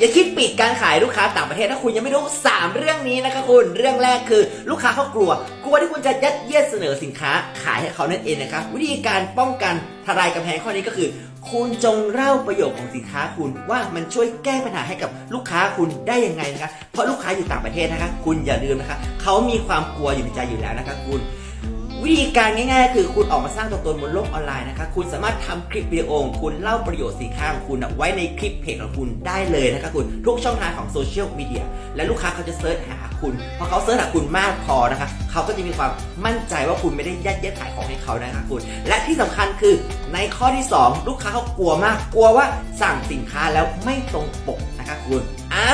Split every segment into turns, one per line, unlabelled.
อย่าคิดปิดการขายลูกค้าต่างประเทศถ้าคุณยังไม่รู้ 3 เรื่องนี้นะคะคุณ เรื่องแรกคือลูกค้าเขากลัว กลัวที่คุณจะยัดเยียดเสนอสินค้าขายให้เขานั่นเองนะครับวิธีการป้องกันทลายกำแพงข้อนี้ก็คือ คุณจงเล่าประโยชน์ของสินค้าคุณว่ามันช่วยแก้ปัญหาให้กับลูกค้าคุณได้ยังไงนะคะเพราะลูกค้าอยู่ต่างประเทศนะคะ คุณอย่าลืมนะคะเขามีความกลัวอยู่ในใจอยู่แล้วนะคะคุณ วิธีการง่ายๆ คือคุณออกมาสร้างตัวตนบนโลกออนไลน์นะคะ คุณสามารถทำคลิปวิดีโอคุณเล่าประโยชน์สินค้าของคุณไว้ในคลิปเพจของคุณได้เลยนะคะคุณทุกช่องทางของโซเชียลมีเดียและลูกค้าเขาจะเซิร์ชหาคุณพอเขาเซิร์ชหาคุณมากพอนะคะเขาก็จะมีความมั่นใจว่าคุณไม่ได้ยัดเยียดขายของให้เขานะคะคุณ และที่สำคัญคือในข้อที่ 2 ลูกค้าเขากลัวมากกลัวว่าสั่งสินค้าแล้วไม่ตรงปกนะคะคุณอ่า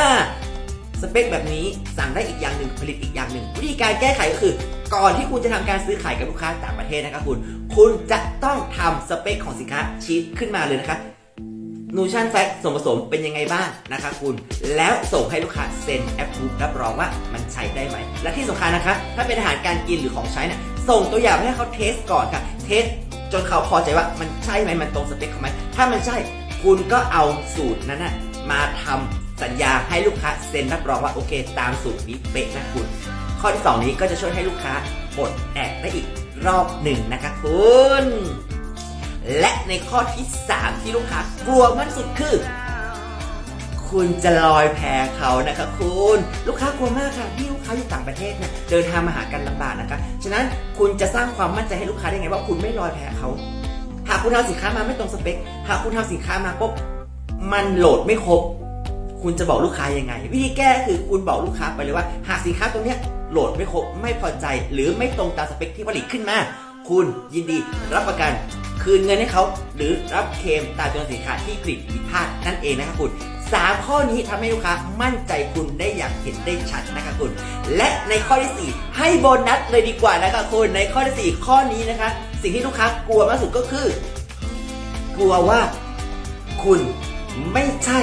สเปคแบบนี้สั่งได้อีกอย่างหนึ่งผลิตอีกอย่างหนึ่งวิธีการแก้ไขก็คือ ก่อนที่คุณจะทำการซื้อขายกับลูกค้าต่างประเทศนะครับคุณ คุณจะต้องทำสเปคของสินค้าชีตขึ้นมาเลยนะคะนูชั่นแฟกส่วนผสมเป็นยังไงบ้างนะคะคุณ แล้วส่งให้ลูกค้าเซ็นแอปพูรับรองว่ามันใช้ได้ไหม และที่สำคัญนะคะ ถ้าเป็นอาหารการกินหรือของใช้เนี่ยส่งตัวอย่างให้เขาเทสก่อนค่ะ เทสจนเขาพอใจว่ามันใช่ไหมมันตรงสเปคเขาไหมถ้ามันใช่คุณก็เอาสูตรนั้นนะมาทำสัญญาให้ลูกค้าเซ็นรับรองว่าโอเค ตามสูตรนี้เป๊ะนะคุณ ข้อที่ 2 นี้ก็จะช่วยให้ลูกค้าปลดแอกได้อีกรอบหนึ่งนะคะคุณ และในข้อที่ 3 ที่ลูกค้ากลัวมากที่สุดคือ คุณจะลอยแพเขานะคะคุณ ลูกค้ากลัวมากค่ะที่ลูกค้าอยู่ต่างประเทศเนี่ยเดินทางมาหากันลำบากนะคะฉะนั้นคุณจะสร้างความมั่นใจให้ลูกค้าได้ไงว่าคุณไม่ลอยแพเขา หากคุณทำสินค้ามาไม่ตรงสเปค หากคุณทำสินค้ามาปุ๊บมันโหลดไม่ครบ คุณจะบอกลูกค้ายังไง วิธีแก้คือคุณบอกลูกค้าไปเลยว่า หากสินค้าตรงเนี้ย โหลดไม่ครบไม่พอใจ หรือไม่ตรงตามสเปคที่ผลิตขึ้นมา คุณยินดีรับประกันคืนเงินให้เขา หรือรับเคมตามจำนวนสินค้าที่ผลิตผิดพลาดนั่นเองนะครับคุณสามข้อนี้ทำให้ลูกค้ามั่นใจคุณได้อย่างเห็นได้ชัดนะครับคุณ และในข้อที่สี่ให้โบนัสเลยดีกว่านะครับคุณในข้อที่สี่ข้อนี้นะคะ สิ่งที่ลูกค้ากลัวมากสุดก็คือ กลัวว่า คุณไม่ใช่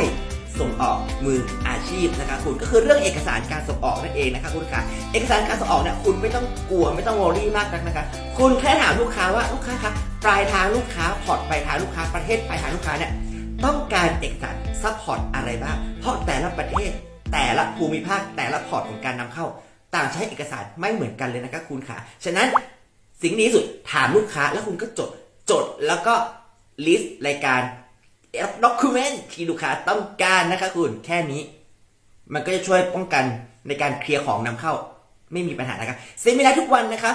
ส่งออก มืออาชีพนะคะคุณก็คือเรื่องเอกสารการส่งออกนั่นเองนะคะคุณค้าเอกสารการส่งออกเนี่ยคุณไม่ต้องกลัวไม่ต้องวอรี่มากนักนะคะ คุณแค่ถามลูกค้าว่าลูกค้าครับปลายทางลูกค้าพอร์ตปลายทางลูกค้าประเทศปลายทางลูกค้าเนี่ยต้องการเอกสารซัพพอร์ตอะไรบ้างเพราะแต่ละประเทศแต่ละภูมิภาคแต่ละพอร์ตของการนำเข้า ต่างใช้เอกสารไม่เหมือนกันเลยนะคะคุณค่ะฉะนั้นสิ่งที่ดีที่สุดถามลูกค้าแล้วคุณก็จดจดแล้วก็ลิสต์รายการ ด็อกิเมนต์ที่ลูกค้าต้องการนะคะคุณแค่นี้ มันก็จะช่วยป้องกันในการเคลียร์ของนำเข้า ไม่มีปัญหานะครับเซมินาทุกวันนะคะ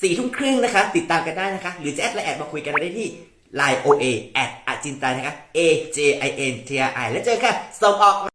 สี่ทุ่มครึ่งนะคะติดตามกันได้นะคะ หรือจะแอดไลน์แอดมาคุยกันได้ที่ Line OA แอดอาจินตานะคะ A J I N T R I แล้วเจอกันค่ะส่งออก